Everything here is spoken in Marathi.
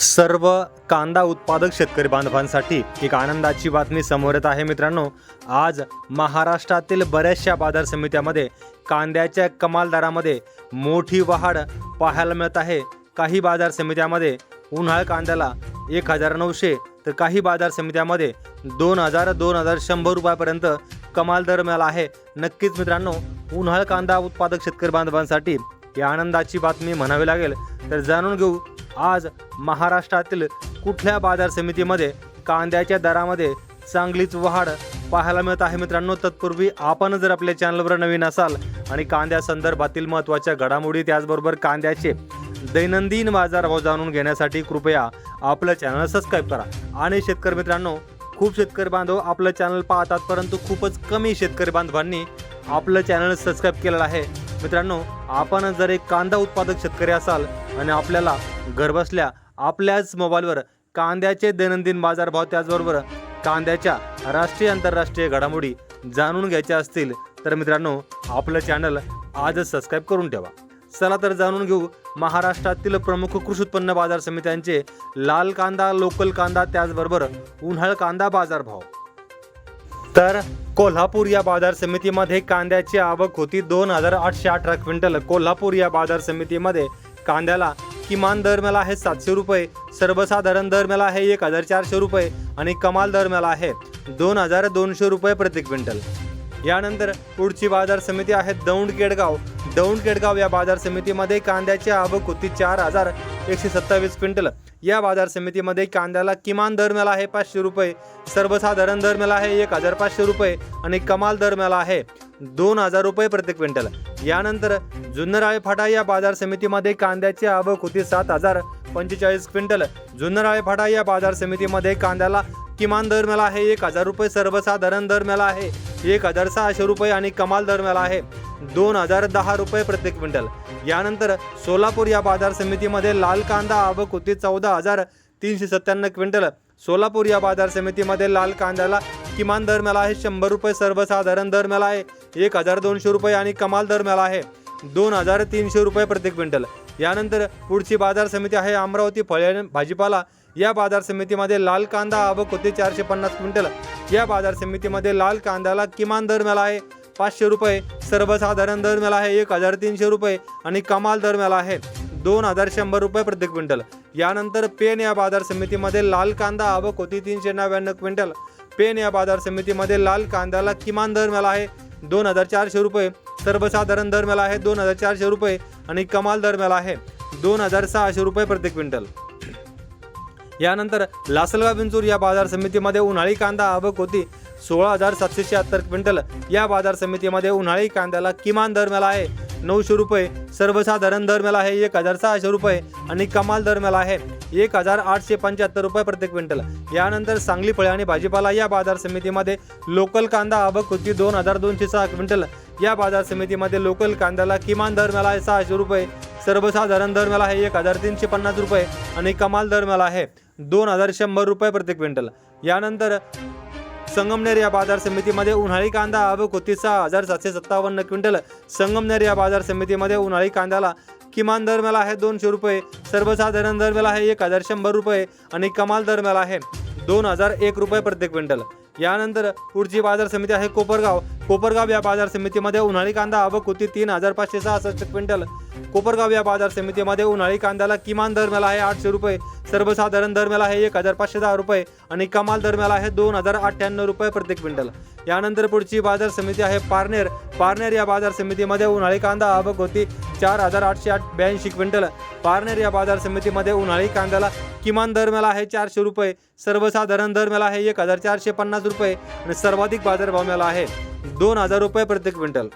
सर्व कांदा उत्पादक शेतकरी बांधवांसाठी एक आनंदाची बातमी समोर येत आहे मित्रांनो. आज महाराष्ट्रातील बऱ्याचशा बाजार समित्यामध्ये कांद्याच्या कमाल दरामध्ये मोठी वाढ पाहायला मिळत आहे. काही बाजार समित्यामध्ये उन्हाळ कांद्याला एक हजार नऊशे तर काही बाजार समित्यामध्ये दोन हजार दोन हजार शंभर रुपयापर्यंत कमाल दर मिळाला आहे. नक्कीच मित्रांनो उन्हाळ कांदा उत्पादक शेतकरी बांधवांसाठी ही आनंदाची बातमी म्हणावी लागेल. तर जाणून घेऊ आज महाराष्ट्रातील कुठल्या बाजार समितीमध्ये कांद्याच्या दरामध्ये चांगलीच वाढ पाहायला मिळत आहे मित्रांनो. तत्पूर्वी आपण जर आपल्या चॅनलवर नवीन असाल आणि कांद्या संदर्भातील महत्त्वाच्या घडामोडी त्याचबरोबर कांद्याचे दैनंदिन बाजारभाव जाणून घेण्यासाठी कृपया आपलं चॅनल सबस्क्राईब करा. आणि शेतकरी मित्रांनो खूप शेतकरी बांधव आपलं चॅनल पाहतात परंतु खूपच कमी शेतकरी बांधवांनी आपलं चॅनल सबस्क्राईब केलेलं आहे. मित्रांनो आपण जर एक कांदा उत्पादक शेतकरी असाल आणि आपल्याला घरबसल्या आपल्याच मोबाईलवर कांद्याचे दैनंदिन बाजारभाव त्याचबरोबर कांद्याच्या राष्ट्रीय आंतरराष्ट्रीय घडामोडी जाणून घ्यायच्या असतील तर मित्रांनो आपलं चॅनल आजच सबस्क्राईब करून ठेवा. चला तर जाणून घेऊ महाराष्ट्रातील प्रमुख कृषी उत्पन्न बाजार समित्यांचे लाल कांदा लोकल कांदा त्याचबरोबर उन्हाळ कांदा बाजारभाव. तर कोल्हापूर या बाजार समितीमध्ये कांद्याची आवक होती दोन हजार आठशे अठरा क्विंटल. कोल्हापूर या बाजार समितीमध्ये कांद्याला किमान दर मिळाला आहे सातशे रुपये सर्वसाधारण दर मिळाला आहे एक हजार चारशे रुपये आणि कमाल दर मिळाला आहे दोन हजार दोनशे रुपये प्रति क्विंटल. यानंतर पुढची बाजार समिती आहे दौंड केडगाव दौंड केडगाव या बाजार समितीमध्ये कांद्याची आवक होती चार हजार एकशे सत्तावीस क्विंटल. या बाजार समितीमध्ये कांद्याला किमान दर मिळाला आहे पाचशे रुपये सर्वसाधारण दर मिळाला आहे एक हजार पाचशे रुपये आणि कमाल दर मिळाला आहे दोन हजार रुपये प्रति क्विंटल. यानंतर जुन्नराळे फाटा या बाजार समितीमध्ये कांद्याची आवक होती सात हजार पंचेचाळीस क्विंटल. जुन्नराळे फाटा या बाजार समितीमध्ये कांद्याला किमान दर मिळाला आहे एक हजार रुपये सर्वसाधारण दर मिळाला आहे एक हजार सहाशे रुपये आणि कमाल दर मिळाला आहे. दोन हजार दहा रुपये प्रति क्विंटल. यानंतर सोलापूर या बाजार समितीमध्ये लाल कांदा आवक होती चौदा हजार तीनशे सत्त्याण्णव क्विंटल. सोलापूर या बाजार समितीमध्ये लाल कांद्याला किमान दर मिळाला आहे. शंभर रुपये सर्वसाधारण दर मिळाला आहे. एक हजार दोनशे रुपये आणि कमाल दर मिळाला आहे. दोन हजार तीनशे रुपये प्रति क्विंटल. यानंतर पुढची बाजार समिती आहे अमरावती फळे भाजीपाला. या बाजार समितीमध्ये लाल कांदा आवक होते चारशे पन्नास क्विंटल. या बाजार समितीमध्ये लाल कांद्याला किमान दर मिळाला आहे. पाचशे रुपये सर्वसाधारण दर मिळाला आहे. एक हजार तीनशे रुपये आणि कमाल दर मिळाला आहे. दोन हजार शंभर रुपये प्रति क्विंटल. यानंतर पेन या बाजार समितीमध्ये लाल कांदा आवक होती तीनशे नव्याण्णव क्विंटल. पेन या बाजार समितीमध्ये लाल कांद्याला किमान दर मिळाला आहे. दोन हजार चारशे रुपये सर्वसाधारण दर मिळाला आहे. दोन हजार चारशे रुपये आणि कमाल दर मिळाला आहे. दोन हजार सहाशे रुपये प्रति क्विंटल. यानंतर लासलगाव बिंचूर या बाजार समितीमध्ये उन्हाळी कांदा आवक होती. सोळा हजार सातशे शहात्तर क्विंटल या बाजार समितीमध्ये उन्हाळी कांद्याला किमान दर मिळाला आहे. नऊशे रुपये सर्वसाधारण दर मिळाला आहे. एक हजार सहाशे रुपये आणि कमाल दर मिळाला आहे. एक हजार आठशे पंच्याहत्तर रुपये प्रति क्विंटल. यानंतर सांगली फळे आणि भाजीपाला या बाजार समितीमध्ये लोकल कांदा आवक होती दोन हजार दोनशे सहा क्विंटल. या बाजार समितीमध्ये लोकल कांद्याला किमान दर मिळाला आहे. सहाशे रुपये सर्वसाधारण दर मला आहे एक हजार तीनशे पन्नास रुपये आणि कमाल दर मला आहे दोन हजार शंभर रुपये प्रति क्विंटल. यानंतर संगमनेर या बाजार समितीमध्ये उन्हाळी कांदा आवक होती सहा हजार सातशे सत्तावन्न क्विंटल. संगमनेर या बाजार समितीमध्ये उन्हाळी कांद्याला किमान दर मला आहे दोनशे रुपये सर्वसाधारण दर मला आहे एक हजार शंभर रुपये आणि कमाल दर मला आहे दोन हजार एक रुपये प्रति क्विंटल. यानंतर पुढची बाजार समिती आहे कोपरगाव. कोपरगाव या बाजार समितीमध्ये उन्हाळी कांदा आवक होती तीन हजार पाचशे सहासष्ट क्विंटल. कोपरगाव या बाजार समितीमध्ये उन्हाळी कांद्याला किमान दर मिळाला आहे आठशे रुपये. सर्वसाधारण दरम्याला आहे एक हजार पाचशे दहा रुपये आणि कमाल दरम्याला आहे दोन हजार अठ्ठ्याण्णव रुपये प्रति क्विंटल. यानंतर पुढची बाजार समिती आहे पारनेर. पारनेर या बाजार समितीमध्ये उन्हाळी कांदा आवक होती चार हजार आठशे आठ ब्याऐंशी क्विंटल. पारनेर या बाजार समितीमध्ये उन्हाळी कांद्याला किमान दरम्याला आहे चारशे रुपये. सर्वसाधारण दरम्याला आहे एक हजार चारशे पन्नास रुपये. आणि सर्वाधिक बाजारभाव मिळाला आहे दोन हजार रुपये प्रति क्विंटल.